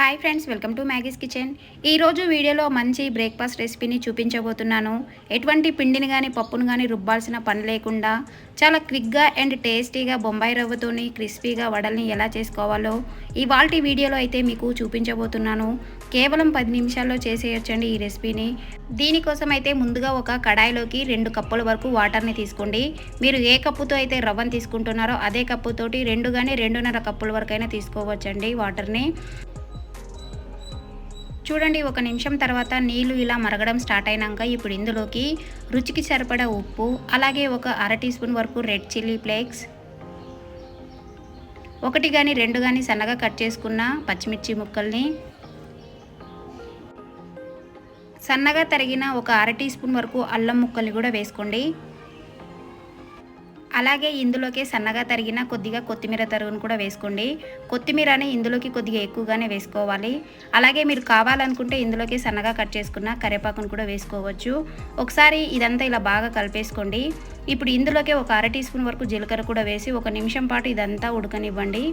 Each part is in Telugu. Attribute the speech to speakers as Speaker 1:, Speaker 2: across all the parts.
Speaker 1: Hi friends welcome to Maggie's kitchen. ఈరోజు వీడియోలో మంచి బ్రేక్ఫాస్ట్ రెసిపీని చూపించబోతున్నాను. ఎటువంటి పిండిని కానీ పప్పును కానీ రుబ్బాల్సిన పని లేకుండా చాలా క్విక్గా అండ్ టేస్టీగా బొంబాయి రవ్వతోని క్రిస్పీగా వడల్ని ఎలా చేసుకోవాలో ఇవాల్టి వీడియోలో అయితే మీకు చూపించబోతున్నాను. కేవలం పది నిమిషాల్లో చేసేయొచ్చండి ఈ రెసిపీని. దీనికోసం అయితే ముందుగా ఒక కడాయిలోకి రెండు కప్పుల వరకు వాటర్ని తీసుకోండి. మీరు ఏ కప్పుతో అయితే రవ్వను తీసుకుంటున్నారో అదే కప్పుతోటి రెండు కానీ రెండున్నర కప్పుల వరకు అయినా తీసుకోవచ్చండి వాటర్ని. చూడండి ఒక నిమిషం తర్వాత నీళ్ళు ఇలా మరగడం స్టార్ట్ అయినాక ఇప్పుడు ఇందులోకి రుచికి సరిపడా ఉప్పు అలాగే ఒక అర టీ స్పూన్ వరకు రెడ్ చిల్లీ ఫ్లేక్స్ ఒకటి కానీ రెండు కానీ సన్నగా కట్ చేసుకున్న పచ్చిమిర్చి ముక్కల్ని సన్నగా తరిగిన ఒక అర టీ స్పూన్ వరకు అల్లం ముక్కల్ని కూడా వేసుకోండి. అలాగే ఇందులోకి సన్నగా తరిగిన కొద్దిగా కొత్తిమీర తరుగును కూడా వేసుకోండి. కొత్తిమీరని ఇందులోకి కొద్దిగా ఎక్కువగానే వేసుకోవాలి. అలాగే మీరు కావాలనుకుంటే ఇందులోకి సన్నగా కట్ చేసుకున్న కరివేపాకును కూడా వేసుకోవచ్చు. ఒకసారి ఇదంతా ఇలా బాగా కలిపేసుకోండి. ఇప్పుడు ఇందులోకి ఒక అర టీ స్పూన్ వరకు జీలకర్ర కూడా వేసి ఒక నిమిషం పాటు ఇదంతా ఉడకనివ్వండి.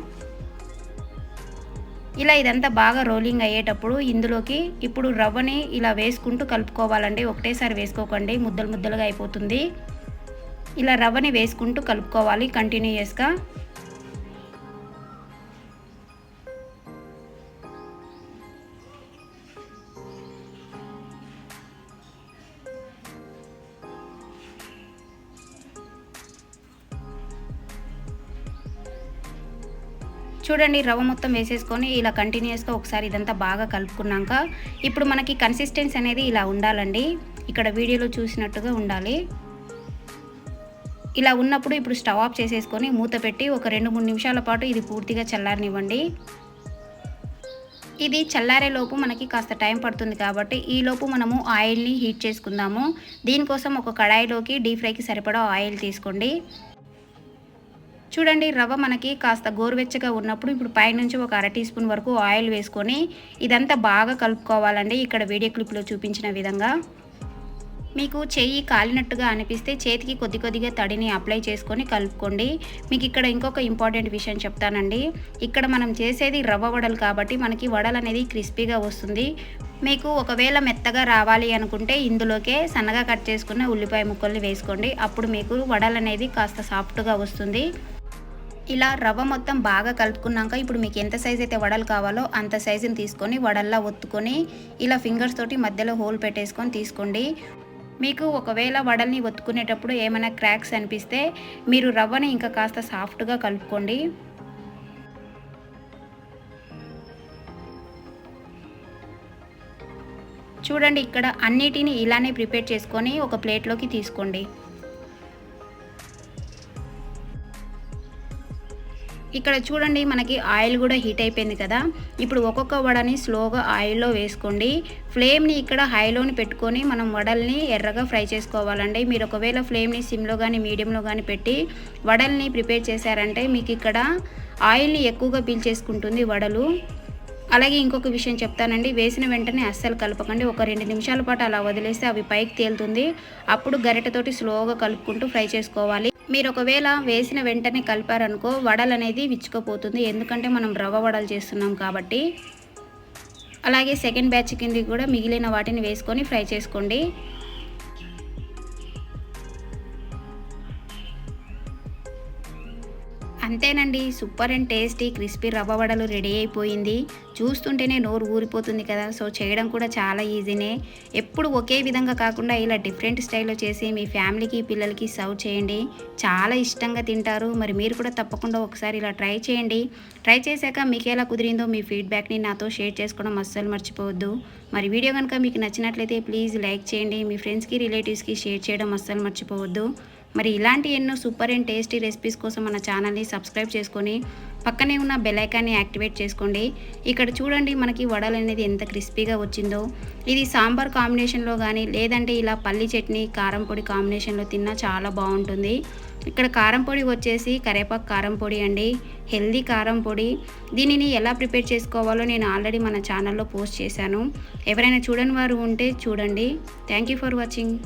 Speaker 1: ఇలా ఇదంతా బాగా రోలింగ్ అయ్యేటప్పుడు ఇందులోకి ఇప్పుడు రవ్వని ఇలా వేసుకుంటూ కలుపుకోవాలండి. ఒకటేసారి వేసుకోకండి. ముద్దలు ముద్దలుగా అయిపోతుంది. ఇలా రవ్వని వేసుకుంటూ కలుపుకోవాలి కంటిన్యూయస్గా. చూడండి రవ్వ మొత్తం వేసేసుకొని ఇలా కంటిన్యూస్గా ఒకసారి ఇదంతా బాగా కలుపుకున్నాక ఇప్పుడు మనకి కన్సిస్టెన్సీ అనేది ఇలా ఉండాలండి. ఇక్కడ వీడియోలో చూసినట్టుగా ఉండాలి. ఇలా ఉన్నప్పుడు ఇప్పుడు స్టవ్ ఆఫ్ చేసేసుకొని మూత పెట్టి ఒక రెండు మూడు నిమిషాల పాటు ఇది పూర్తిగా చల్లారనివ్వండి. ఇది చల్లారే లోపు మనకి కాస్త టైం పడుతుంది కాబట్టి ఈ లోపు మనము ఆయిల్ని హీట్ చేసుకుందాము. దీనికోసం ఒక కడాయిలోకి డీప్ ఫ్రైకి సరిపడా ఆయిల్ తీసుకోండి. చూడండి రవ్వ మనకి కాస్త గోరువెచ్చగా ఉన్నప్పుడు ఇప్పుడు పైనుంచి ఒక అర టీ స్పూన్ వరకు ఆయిల్ వేసుకొని ఇదంతా బాగా కలుపుకోవాలండి. ఇక్కడ వీడియో క్లిప్లో చూపించిన విధంగా. మీకు చెయ్యి కాలినట్టుగా అనిపిస్తే చేతికి కొద్ది కొద్దిగా తడిని అప్లై చేసుకొని కలుపుకోండి. మీకు ఇక్కడ ఇంకొక ఇంపార్టెంట్ విషయం చెప్తానండి. ఇక్కడ మనం చేసేది రవ్వ వడలు కాబట్టి మనకి వడలు అనేది క్రిస్పీగా వస్తుంది. మీకు ఒకవేళ మెత్తగా రావాలి అనుకుంటే ఇందులోకే సన్నగా కట్ చేసుకున్న ఉల్లిపాయ ముక్కల్ని వేసుకోండి. అప్పుడు మీకు వడలు అనేది కాస్త సాఫ్ట్గా వస్తుంది. ఇలా రవ్వ మొత్తం బాగా కలుపుకున్నాక ఇప్పుడు మీకు ఎంత సైజ్ అయితే వడలు కావాలో అంత సైజుని తీసుకొని వడల్లా ఒత్తుకొని ఇలా ఫింగర్స్ తోటి మధ్యలో హోల్ పెట్టేసుకొని తీసుకోండి. మీకు ఒకవేళ వడల్ని ఒత్తుకునేటప్పుడు ఏమైనా క్రాక్స్ అనిపిస్తే మీరు రవ్వని ఇంకా కాస్త సాఫ్ట్గా కలుపుకోండి. చూడండి ఇక్కడ అన్నిటిని ఇలానే ప్రిపేర్ చేసుకొని ఒక ప్లేట్లోకి తీసుకోండి. ఇక్కడ చూడండి మనకి ఆయిల్ కూడా హీట్ అయిపోయింది కదా. ఇప్పుడు ఒక్కొక్క వడని స్లోగా ఆయిల్లో వేసుకోండి. ఫ్లేమ్ని ఇక్కడ హైలోని పెట్టుకొని మనం వడల్ని ఎర్రగా ఫ్రై చేసుకోవాలండి. మీరు ఒకవేళ ఫ్లేమ్ని సిమ్లో కానీ మీడియంలో కానీ పెట్టి వడల్ని ప్రిపేర్ చేశారంటే మీకు ఇక్కడ ఆయిల్ని ఎక్కువగా పీల్చేసుకుంటుంది వడలు. అలాగే ఇంకొక విషయం చెప్తానండి వేసిన వెంటనే అస్సలు కలపకండి. ఒక రెండు నిమిషాల పాటు అలా వదిలేస్తే అవి పైకి తేలుతుంది. అప్పుడు గరిటతోటి స్లోగా కలుపుకుంటూ ఫ్రై చేసుకోవాలి. మీరు ఒకవేళ వేసిన వెంటనే కలిపారనుకో వడలు అనేది విచ్చుకోపోతుంది. ఎందుకంటే మనం రవ్వ వడలు చేస్తున్నాం కాబట్టి. అలాగే సెకండ్ బ్యాచ్ కింద కూడా మిగిలిన వాటిని వేసుకొని ఫ్రై చేసుకోండి. అంతేనండి సూపర్ అండ్ టేస్టీ క్రిస్పీ రవ్వ వడలు రెడీ అయిపోయింది. చూస్తుంటేనే నోరు ఊరిపోతుంది కదా సో చేయడం కూడా చాలా ఈజీనే. ఎప్పుడు ఒకే విధంగా కాకుండా ఇలా డిఫరెంట్ స్టైల్లో చేసి మీ ఫ్యామిలీకి పిల్లలకి సర్వ్ చేయండి. చాలా ఇష్టంగా తింటారు. మరి మీరు కూడా తప్పకుండా ఒకసారి ఇలా ట్రై చేయండి. ట్రై చేశాక మీకు ఎలా కుదిరిందో మీ ఫీడ్బ్యాక్ని నాతో షేర్ చేసుకోవడం అస్సలు మర్చిపోవద్దు. మరి వీడియో కనుక మీకు నచ్చినట్లయితే ప్లీజ్ లైక్ చేయండి. మీ ఫ్రెండ్స్కి రిలేటివ్స్కి షేర్ చేయడం అస్సలు మర్చిపోవద్దు. మరి ఇలాంటి ఎన్నో సూపర్ అండ్ టేస్టీ రెసిపీస్ కోసం మన ఛానల్ని సబ్స్క్రైబ్ చేసుకొని పక్కనే ఉన్న బెలైకాన్ని యాక్టివేట్ చేసుకోండి. ఇక్కడ చూడండి మనకి వడలు అనేది ఎంత క్రిస్పీగా వచ్చిందో. ఇది సాంబార్ కాంబినేషన్లో కానీ లేదంటే ఇలా పల్లి చట్నీ కారం పొడి కాంబినేషన్లో తిన్నా చాలా బాగుంటుంది. ఇక్కడ కారం పొడి వచ్చేసి కరేపాకు కారం పొడి అండి. హెల్దీ కారం పొడి. దీనిని ఎలా ప్రిపేర్ చేసుకోవాలో నేను ఆల్రెడీ మన ఛానల్లో పోస్ట్ చేశాను. ఎవరైనా చూడని వారు ఉంటే చూడండి. Thank you for watching.